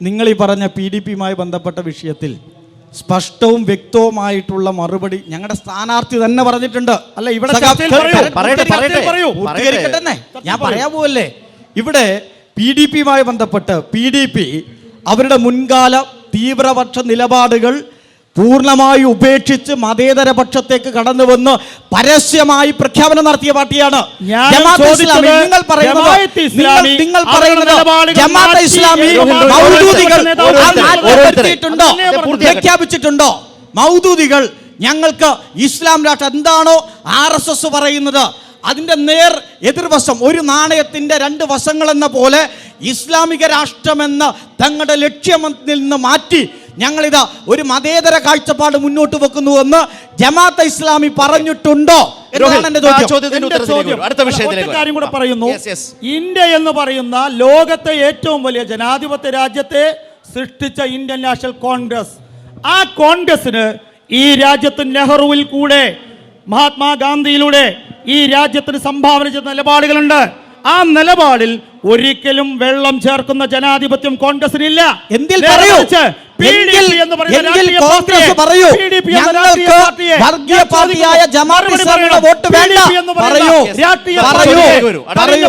നിങ്ങൾ ഈ പറഞ്ഞ പി ഡി പിയുമായി ബന്ധപ്പെട്ട വിഷയത്തിൽ സ്പഷ്ടവും വ്യക്തവുമായിട്ടുള്ള മറുപടി ഞങ്ങളുടെ സ്ഥാനാർത്ഥി തന്നെ പറഞ്ഞിട്ടുണ്ട്. അല്ല, ഇവിടെ തന്നെ. ഞാൻ പറയാൻ പോവല്ലേ ഇവിടെ പി ഡി പിയുമായി ബന്ധപ്പെട്ട് പി ഡി പി അവരുടെ മുൻകാല തീവ്രപക്ഷ നിലപാടുകൾ പൂർണമായി ഉപേക്ഷിച്ച് മതേതര പക്ഷത്തേക്ക് കടന്നു വന്ന് പരസ്യമായി പ്രഖ്യാപനം നടത്തിയ പാർട്ടിയാണ് നിങ്ങൾ പറയുന്നത് നിങ്ങൾ- പറയുന്നത് ഇസ്ലാമി? പ്രഖ്യാപിച്ചിട്ടുണ്ടോ? മൗദൂദികൾ ഞങ്ങൾക്ക് ഇസ്ലാം രാഷ്ട്രം എന്താണോ ആർ എസ് എസ് പറയുന്നത്. അതിന്റെ നേർ എതിർവശം ഒരു നാണയത്തിന്റെ രണ്ട് വശങ്ങൾ എന്ന പോലെ ഇസ്ലാമിക രാഷ്ട്രമെന്ന തങ്ങളുടെ ലക്ഷ്യമത്തിൽ നിന്ന് മാറ്റി ഞങ്ങളിതാ ഒരു മതേതര കാഴ്ചപ്പാട് മുന്നോട്ട് വെക്കുന്നു എന്ന് ജമാഅത്ത് ഇസ്ലാമി പറഞ്ഞിട്ടുണ്ടോ കാര്യം കൂടെ പറയുന്നു. ഇന്ത്യ എന്ന് പറയുന്ന ലോകത്തെ ഏറ്റവും വലിയ ജനാധിപത്യ രാജ്യത്തെ സൃഷ്ടിച്ച ഇന്ത്യൻ നാഷണൽ കോൺഗ്രസ്. ആ കോൺഗ്രസിന് ഈ രാജ്യത്ത് നെഹ്റുവിൽ കൂടെ മഹാത്മാഗാന്ധിയിലൂടെ ഈ രാജ്യത്തിന് സംഭാവന ചെയ്ത നിലപാടുകളുണ്ട്. ആ നിലപാടിൽ ഒരിക്കലും വെള്ളം ചേർക്കുന്ന ജനാധിപത്യം കോൺഗ്രസിനില്ല എന്തിൽ എങ്കിൽ- കോൺഗ്രസ് പറയൂ. ഞങ്ങൾക്ക് വർഗീയ പാർട്ടിയായ. ജമാഅത്ത് ഇസ്ലാമിയുടെ വോട്ട് വേണ്ട. പറയൂ. പറയൂ. പറയൂ.